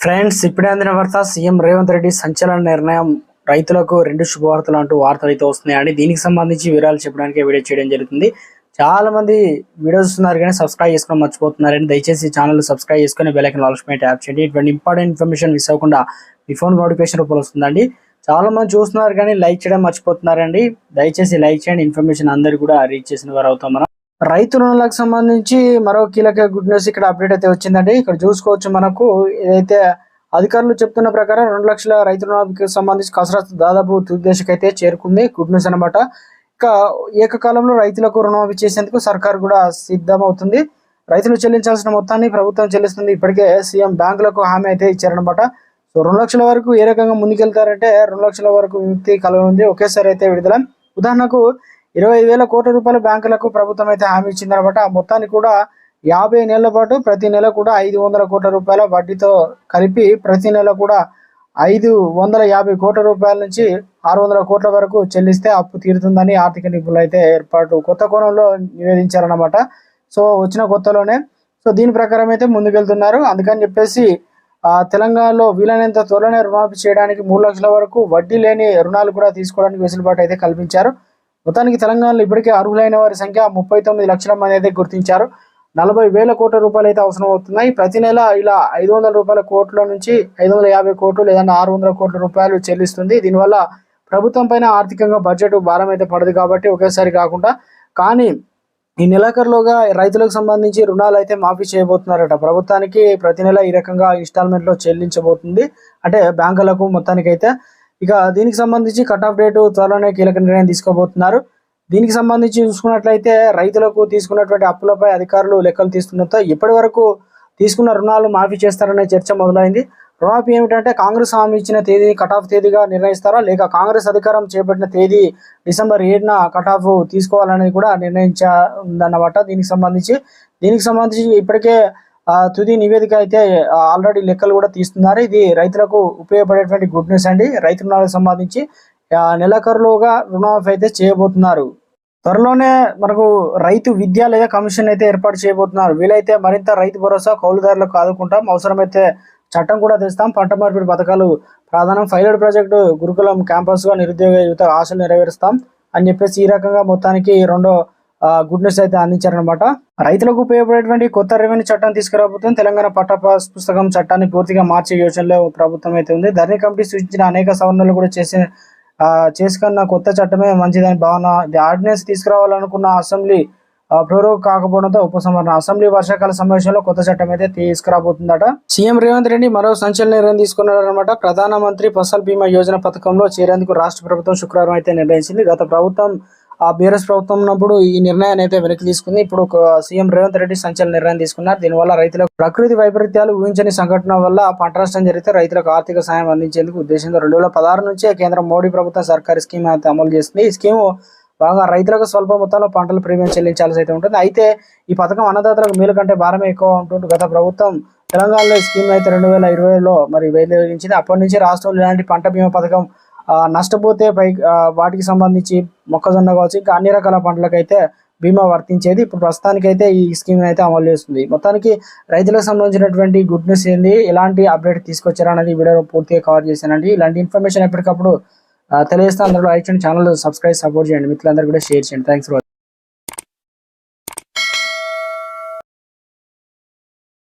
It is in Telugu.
ఫ్రెండ్స్ ఇప్పుడే అందిన వార్త సీఎం రేవంత్ రెడ్డి సంచలన నిర్ణయం. రైతులకు రెండు శుభవార్తలు అంటూ వార్తలు అయితే వస్తున్నాయండి. దీనికి సంబంధించి వివరాలు చెప్పడానికి వీడియో చేయడం జరుగుతుంది. చాలా మంది వీడియోస్ చూస్తున్నారు కానీ సబ్స్క్రైబ్ చేసుకొని మర్చిపోతున్నారని దయచేసి ఛానల్ సబ్స్క్రైబ్ చేసుకొని bell icon icon also tap చేయండి. ఇటువంటి ఇంపార్టెంట్ ఇన్ఫర్మేషన్ మిస్ అవ్వకుండా మీ ఫోన్ నోటిఫికేషన్ రూపంలో వస్తుందండి. చాలా మంది చూస్తున్నారు కానీ లైక్ చేయడం మర్చిపోతున్నారండి. దయచేసి లైక్ చేయండి. ఇన్ఫర్మేషన్ అందరు కూడా రీచ్ చేసిన వారు అవుతాం మనం. రైతు రుణాలకు సంబంధించి మరో కీలక గుడ్ న్యూస్ ఇక్కడ అప్డేట్ అయితే వచ్చిందండి. ఇక్కడ చూసుకోవచ్చు మనకు ఏదైతే అధికారులు చెప్తున్న ప్రకారం రెండు లక్షల రైతు రుణాలకు సంబంధించి కసరత్తు దాదాపు తుది దశకు అయితే చేరుకుంది. గుడ్ న్యూస్ అనమాట ఇక ఏకకాలంలో రైతులకు రుణమాఫీ చేసేందుకు సర్కార్ కూడా సిద్ధమవుతుంది. రైతులు చెల్లించాల్సిన మొత్తాన్ని ప్రభుత్వం చెల్లిస్తుంది. ఇప్పటికే సీఎం బ్యాంకులకు హామీ అయితే ఇచ్చారనమాట సో రెండు లక్షల వరకు ఏ రకంగా ముందుకెళ్తారంటే రెండు లక్షల వరకు విముక్తి కలగనుంది. ఒకేసారి అయితే విడుదల. ఉదాహరణకు ఇరవై ఐదు వేల కోట్ల రూపాయల బ్యాంకులకు ప్రభుత్వం అయితే హామీ ఇచ్చిందనమాట. ఆ మొత్తాన్ని కూడా యాభై నెలల పాటు ప్రతి నెల కూడా ఐదు వందల కోట్ల రూపాయల వడ్డీతో కలిపి ప్రతి నెల కూడా ఐదు వందల యాభై కోట్ల రూపాయల నుంచి ఆరు వందల కోట్ల వరకు చెల్లిస్తే అప్పు తీరుతుందని ఆర్థిక నిపుణులు అయితే ఏర్పాటు కొత్త కోణంలో నివేదించారనమాట సో వచ్చిన కొత్తలోనే. సో దీని ప్రకారం అయితే ముందుకెళ్తున్నారు. అందుకని చెప్పేసి తెలంగాణలో వీలైనంత త్వరలోనే రుణమాఫీ చేయడానికి మూడు లక్షల వరకు వడ్డీ లేని రుణాలు కూడా తీసుకోవడానికి వెసులుబాటు అయితే కల్పించారు. మొత్తానికి తెలంగాణలో ఇప్పటికే అర్హులైన వారి సంఖ్య ముప్పై తొమ్మిది లక్షల మంది అయితే గుర్తించారు. నలభై వేల కోట్ల రూపాయలు అయితే అవసరం అవుతున్నాయి. ప్రతి నెల ఇలా ఐదు వందల రూపాయల కోట్ల నుంచి ఐదు వందల యాభై కోట్లు లేదంటే ఆరు వందల కోట్ల రూపాయలు చెల్లిస్తుంది. దీనివల్ల ప్రభుత్వం పైన ఆర్థికంగా బడ్జెట్ భారం అయితే పడదు కాబట్టి ఒకేసారి కాకుండా కానీ ఈ నెలాఖరులోగా రైతులకు సంబంధించి రుణాలు అయితే మాఫీ చేయబోతున్నారట. ప్రభుత్వానికి ప్రతి నెల ఈ రకంగా ఇన్స్టాల్మెంట్లో చెల్లించబోతుంది. అంటే బ్యాంకులకు మొత్తానికైతే ఇక దీనికి సంబంధించి కట్ ఆఫ్ డేటు త్వరలోనే కీలక నిర్ణయం తీసుకోబోతున్నారు. దీనికి సంబంధించి చూసుకున్నట్లయితే రైతులకు తీసుకున్నటువంటి అప్పులపై అధికారులు లెక్కలు తీసుకున్నతో ఇప్పటి వరకు తీసుకున్న రుణాలు మాఫీ చేస్తారనే చర్చ మొదలైంది. రుణమాఫీ ఏమిటంటే కాంగ్రెస్ హామీ ఇచ్చిన తేదీని కట్ ఆఫ్ తేదీగా నిర్ణయిస్తారా లేక కాంగ్రెస్ అధికారం చేపట్టిన తేదీ డిసెంబర్ ఏడున కట్ ఆఫ్ తీసుకోవాలనేది కూడా నిర్ణయించారన్నమాట దీనికి సంబంధించి. దీనికి సంబంధించి ఇప్పటికే తుది నివేదిక అయితే ఆల్రెడీ లెక్కలు కూడా తీస్తున్నారు. ఇది రైతులకు ఉపయోగపడేటువంటి గుడ్ న్యూస్ అండి. రైతు రుణాలకు సంబంధించి నెలకరులుగా రుణమాఫీ అయితే చేయబోతున్నారు. త్వరలోనే మనకు రైతు విద్య లేదా కమిషన్ అయితే ఏర్పాటు చేయబోతున్నారు. వీలైతే మరింత రైతు భరోసా కౌలుదారులకు ఆదుకుంటాం. అవసరమైతే చట్టం కూడా తెస్తాం. పంట మార్పిడి పథకాలు ప్రధానం ఫైలడ్ ప్రాజెక్టు గురుకులం క్యాంపస్గా నిరుద్యోగ యువత ఆశలు నెరవేరుస్తాం అని చెప్పేసి ఈ రకంగా మొత్తానికి రెండో గుడ్నెస్ అయితే అందించారనమాట రైతులకు ఉపయోగపడేటువంటి కొత్త రెవెన్యూ చట్టం తీసుకురాబోతుంది. తెలంగాణ పట్ట పుస్తకం చట్టాన్ని పూర్తిగా మార్చే యోచనలో ప్రభుత్వం అయితే ఉంది. ధరణి కమిటీ సూచించిన అనేక సవరణలు కూడా చేసిన చేసుకున్న కొత్త చట్టమే మంచిదని భావన ఆర్డినెన్స్ తీసుకురావాలనుకున్న అసెంబ్లీ ప్రోరో కాకపోవడంతో ఉపసంహరణ. అసెంబ్లీ వర్షాకాల సమావేశంలో కొత్త చట్టం అయితే తీసుకురాబోతుందట. సీఎం రేవంత్ రెడ్డి మరో సంచలన నిర్ణయం తీసుకున్నారనమాట ప్రధానమంత్రి ఫసల్ బీమా యోజన పథకంలో చేరేందుకు రాష్ట్ర ప్రభుత్వం శుక్రవారం అయితే నిర్ణయించింది. గత ప్రభుత్వం ఆ బీఆర్ఎస్ ప్రభుత్వం ఉన్నప్పుడు ఈ నిర్ణయాన్ని అయితే వెనక్కి తీసుకుంది. ఇప్పుడు సీఎం రేవంత్ రెడ్డి సంచలన నిర్ణయం తీసుకున్నారు. దీనివల్ల రైతులకు ప్రకృతి వైపరీత్యాలు ఊహించని సంఘటన వల్ల పంట నష్టం జరిగితే రైతులకు ఆర్థిక సాయం అందించేందుకు ఉద్దేశంతో రెండు వేల పదహారు నుంచే కేంద్ర మోడీ ప్రభుత్వం సర్కారీ స్కీమ్ అయితే అమలు చేస్తుంది. ఈ స్కీమ్ బాగా రైతులకు స్వల్ప మొత్తంలో పంటలు ప్రీమియం చెల్లించాల్సి అయితే ఉంటుంది. అయితే ఈ పథకం అన్నదాతలకు మేలు కంటే భారమే ఎక్కువ ఉంటుంది గత ప్రభుత్వం తెలంగాణలో ఈ స్కీమ్ అయితే రెండు వేల ఇరవైలో మరి వెలువరించింది అప్పటి నుంచి రాష్ట్రంలో ఇలాంటి పంట బీమా పథకం నష్టపోతే పై వాటికి సంబంధించి మొక్కజొన్న కావచ్చు ఇంకా అన్ని రకాల పంటలకైతే బీమా వర్తించేది. ఇప్పుడు ప్రస్తుతానికైతే ఈ స్కీమ్ అయితే అమలు చేస్తుంది. మొత్తానికి రైతులకు సంబంధించినటువంటి గుడ్ న్యూస్ ఏంది? ఎలాంటి అప్డేట్ తీసుకొచ్చారా అనేది వీడియోలో పూర్తిగా కవర్ చేశానండి. ఇలాంటి ఇన్ఫర్మేషన్ ఎప్పటికప్పుడు తెలియజేస్తే అందరూ లైక్ చేయండి ఛానల్ సబ్స్క్రైబ్ సపోర్ట్ చేయండి. మిత్రులందరూ కూడా షేర్ చేయండి. Thanks for